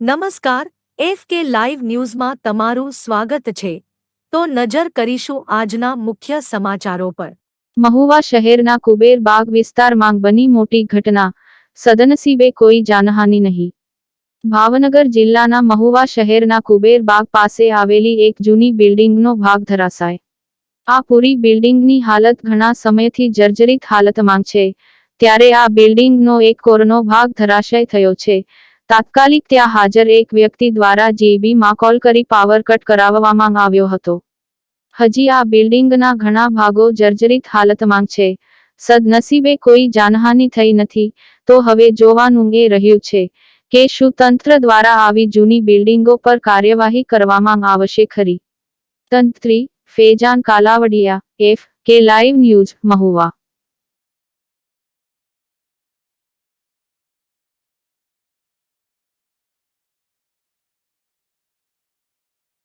નમસ્કાર, F K live ન્યૂઝમાં તમારું સ્વાગત છે. તો નજર કરીશું આજના મુખ્ય સમાચારો પર. મહુવા શહેરના કુબેર બાગ વિસ્તારમાં બની મોટી ઘટના. સદનસીબે કોઈ જાનહાનિ નહીં. ભાવનગર જિલ્લાના મહુવા શહેરના કુબેર બાગ પાસે આવેલી એક જૂની બિલ્ડિંગનો ભાગ ધરાશાય. આ પૂરી બિલ્ડિંગની હાલત ઘણા સમયથી જર્જરિત હાલતમાં છે. ત્યારે આ બિલ્ડિંગનો એક કોરનો ભાગ ધરાશય થયો છે. તાત્કાલિક ત્યાં હાજર એક વ્યક્તિ દ્વારા જેબીમાં કોલ કરી પાવર કટ કરાવવામાં આવ્યો હતો. હજી આ બિલ્ડિંગના ઘણા ભાગો જર્જરિત હાલતમાં છે. સદનસીબે કોઈ જાનહાનિ થઈ નથી, તો હવે જોવાનું એ રહ્યું છે કે શું તંત્ર દ્વારા આવી જૂની બિલ્ડિંગો પર કાર્યવાહી કરવામાં આવશે ખરી. તંત્રી, Faizan Kalavadiya, F K live news Mahuva.